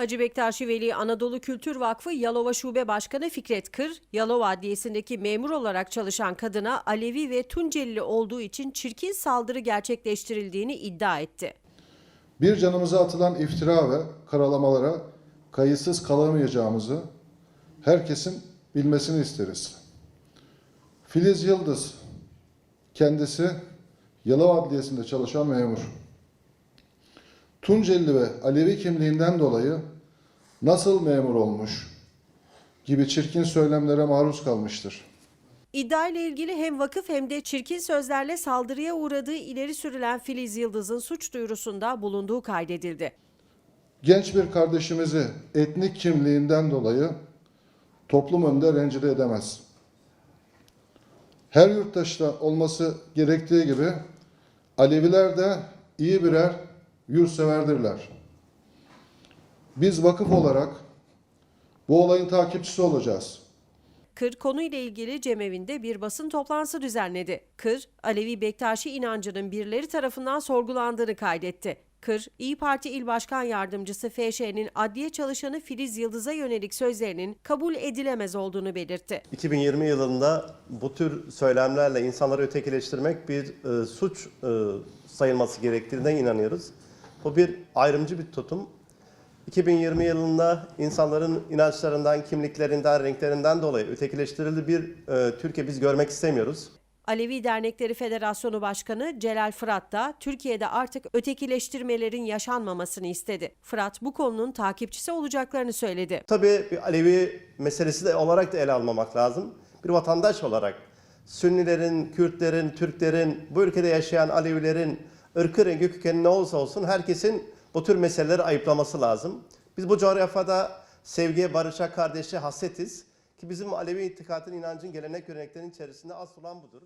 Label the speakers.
Speaker 1: Hacı Bektaşi Veli Anadolu Kültür Vakfı Yalova Şube Başkanı Fikret Kır, Yalova Adliyesi'ndeki memur olarak çalışan kadına Alevi ve Tuncelili olduğu için çirkin saldırı gerçekleştirildiğini iddia etti.
Speaker 2: Bir canımıza atılan iftira ve karalamalara kayıtsız kalamayacağımızı herkesin bilmesini isteriz. Filiz Yıldız, kendisi Yalova Adliyesi'nde çalışan memur. Tunceli ve Alevi kimliğinden dolayı nasıl memur olmuş gibi çirkin söylemlere maruz kalmıştır.
Speaker 1: İddia ile ilgili hem vakıf hem de çirkin sözlerle saldırıya uğradığı ileri sürülen Filiz Yıldız'ın suç duyurusunda bulunduğu kaydedildi.
Speaker 2: Genç bir kardeşimizi etnik kimliğinden dolayı toplum önünde rencide edemez. Her yurttaşta olması gerektiği gibi Aleviler de iyi birer yurtseverdirler. Biz vakıf olarak bu olayın takipçisi olacağız.
Speaker 1: Kır konuyla ilgili cemevinde bir basın toplantısı düzenledi. Kır, Alevi Bektaşi inancının birileri tarafından sorgulandığını kaydetti. Kır, İyi Parti İl Başkan Yardımcısı FŞ'nin adliye çalışanı Filiz Yıldız'a yönelik sözlerinin kabul edilemez olduğunu belirtti.
Speaker 3: 2020 yılında bu tür söylemlerle insanları ötekileştirmek bir e, suç e, sayılması gerektiğine inanıyoruz. Bu bir ayrımcı bir tutum. 2020 yılında insanların inançlarından, kimliklerinden, renklerinden dolayı ötekileştirildiği bir e, Türkiye biz görmek istemiyoruz.
Speaker 1: Alevi Dernekleri Federasyonu Başkanı Celal Fırat da Türkiye'de artık ötekileştirmelerin yaşanmamasını istedi. Fırat bu konunun takipçisi olacaklarını söyledi.
Speaker 3: Tabii bir Alevi meselesi de olarak da ele almamak lazım. Bir vatandaş olarak Sünnilerin, Kürtlerin, Türklerin, bu ülkede yaşayan Alevilerin ırkı, rengi, kökeni ne olursa olsun herkesin bu tür meseleleri ayıplaması lazım. Biz bu coğrafyada sevgiye, barışa, kardeşe hasretiz ki bizim Alevi itikadın, inancın, gelenek, göreneklerin içerisinde asıl olan budur.